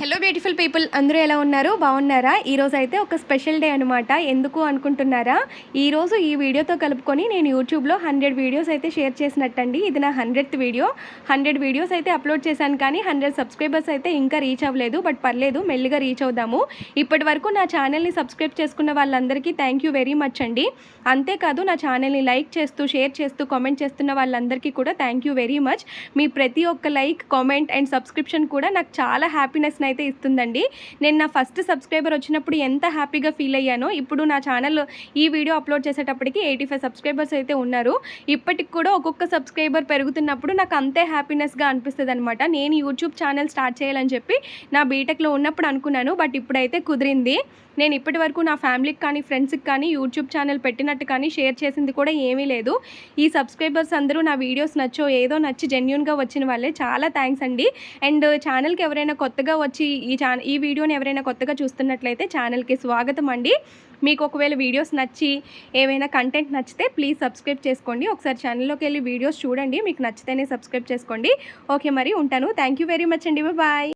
Hello beautiful people అందరూ ఎలా ఉన్నారు? బాగున్నారా? ఈరోజు అయితే ఒక స్పెషల్ డే అనమాట ఎందుకు అనుకుంటున్నారా? ఈరోజు ఈ వీడియోతో కలుపుకొని నేను యూట్యూబ్లో హండ్రెడ్ వీడియోస్ అయితే షేర్ చేసినట్టండి. ఇది నా హండ్రెడ్ వీడియో హండ్రెడ్ వీడియోస్ అయితే అప్లోడ్ చేశాను కానీ హండ్రెడ్ సబ్స్క్రైబర్స్ అయితే ఇంకా రీచ్ అవ్వలేదు. బట్ పర్లేదు మెల్లిగా రీచ్ అవుదాము. ఇప్పటి వరకు నా ఛానల్ని సబ్స్క్రైబ్ చేసుకున్న వాళ్ళందరికీ థ్యాంక్ యూ వెరీ మచ్ అండి. అంతేకాదు నా ఛానల్ని లైక్ చేస్తూ షేర్ చేస్తూ కామెంట్ చేస్తున్న వాళ్ళందరికీ కూడా థ్యాంక్ యూ వెరీ మచ్ మీ ప్రతి ఒక్క లైక్ కామెంట్ అండ్ సబ్స్క్రిప్షన్ కూడా నాకు చాలా హ్యాపీనెస్ హ్యాపీనెస్ని అయితే ఇస్తుందండి. నేను నా ఫస్ట్ సబ్స్క్రైబర్ వచ్చినప్పుడు ఎంత హ్యాపీగా ఫీల్ అయ్యానో ఇప్పుడు నా ఛానల్ ఈ వీడియో అప్లోడ్ చేసేటప్పటికి ఎయిటీ ఫైవ్ సబ్స్క్రైబర్స్ అయితే ఉన్నారు. ఇప్పటికి కూడా ఒక్కొక్క సబ్స్క్రైబర్ పెరుగుతున్నప్పుడు నాకు అంతే హ్యాపీనెస్గా అనిపిస్తుంది అనమాట నేను యూట్యూబ్ ఛానల్ స్టార్ట్ చేయాలని చెప్పి నా బీటెక్లో ఉన్నప్పుడు అనుకున్నాను బట్ ఇప్పుడైతే కుదిరింది. నేను ఇప్పటి వరకు నా ఫ్యామిలీకి కానీ ఫ్రెండ్స్కి కానీ యూట్యూబ్ ఛానల్ పెట్టినట్టు కానీ షేర్ చేసింది కూడా ఏమీ లేదు. ఈ సబ్స్క్రైబర్స్ అందరూ నా వీడియోస్ నచ్చో ఏదో నచ్చి జెన్యున్గా వచ్చిన వాళ్ళే. చాలా థ్యాంక్స్ అండి. అండ్ ఛానల్కి ఎవరైనా కొత్తగా వచ్చి ఈ ఛానల్ ఈ వీడియోని ఎవరైనా కొత్తగా చూస్తున్నట్లయితే ఛానల్కి స్వాగతం అండి. మీకు ఒకవేళ వీడియోస్ నచ్చి ఏమైనా కంటెంట్ నచ్చితే ప్లీజ్ సబ్స్క్రైబ్ చేసుకోండి. ఒకసారి ఛానల్లోకి వెళ్ళి వీడియోస్ చూడండి. మీకు నచ్చితేనే సబ్స్క్రైబ్ చేసుకోండి. ఓకే మరి ఉంటాను. థ్యాంక్ యూ వెరీ మచ్ అండి. బాయ్